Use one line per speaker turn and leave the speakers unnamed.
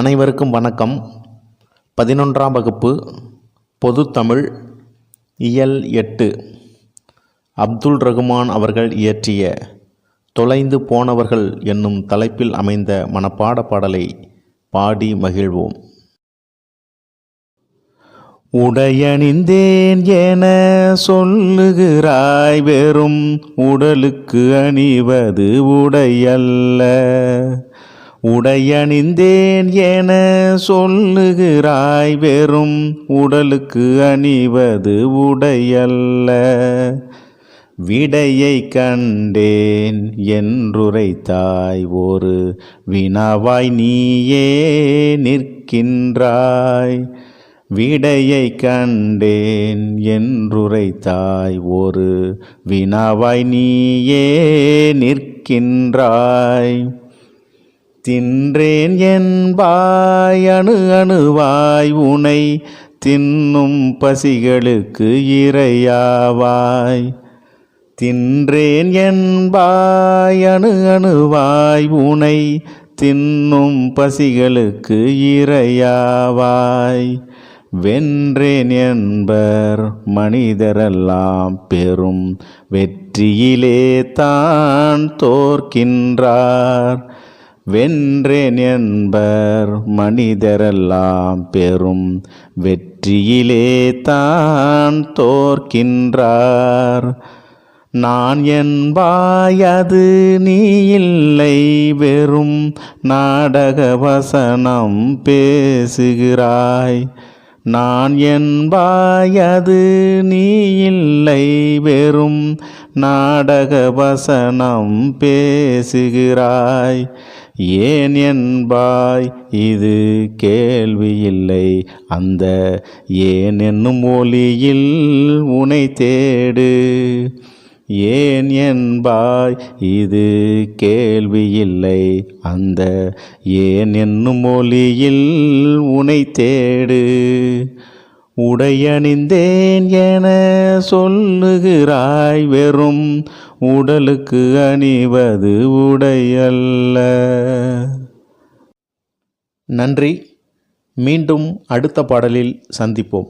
அனைவருக்கும் வணக்கம். பதினொன்றாம் வகுப்பு பொதுத்தமிழ் இயல் எட்டு. அப்துல் ரகுமான் அவர்கள் இயற்றிய தொலைந்து போனவர்கள் என்னும் தலைப்பில் அமைந்த மனப்பாட பாடலை பாடி மகிழ்வோம். உடையணிந்தேன் என சொல்லுகிறாய் வெறும் உடலுக்கு அணிவது உடையல்ல. உடையணிந்தேன் என சொல்லுகிறாய் வெறும் உடலுக்கு அணிவது உடையல்ல. விடையை கண்டேன் என்றுரைத்தாய் ஒரு வினாவாய் நீயே நிற்கின்றாய். விடையை கண்டேன் என்றுரைத்தாய் ஒரு வினாவாய் நீயே நிற்கின்றாய். தின்றேன் என்பாய் அணு அணுவாய் உனை தின்னும் பசிகளுக்கு இரையாவாய். தின்றேன் என்பாய் அணு அணுவாய் உனை தின்னும் பசிகளுக்கு இரையாவாய். வென்றேன் என்பர் மனிதரெல்லாம் பெரும் வெற்றியிலே தான் தோற்கின்றார். வென்றேன் என்பர் மனிதரெல்லாம் பெரும் வெற்றியிலே தான் தோற்கின்றார். நான் என்பாய் அது நீ இல்லை வெறும் நாடக வசனம் பேசுகிறாய். நான் என்பாய் அது நீ இல்லை வெறும் நாடக வசனம் பேசுகிறாய். ஏன் என்பாய் இது கேள்வி இல்லை? அந்த ஏன் என்னும் ஒளியில் உனை தேடு. ஏன் என்பாய்? இது கேள்வி இல்லை அந்த ஏன் என்னும் மொழியில் உனை தேடு. உடையணிந்தேன் என சொல்லுகிறாய் வெறும் உடலுக்கு அணிவது உடையல்ல. நன்றி. மீண்டும் அடுத்த பாடலில் சந்திப்போம்.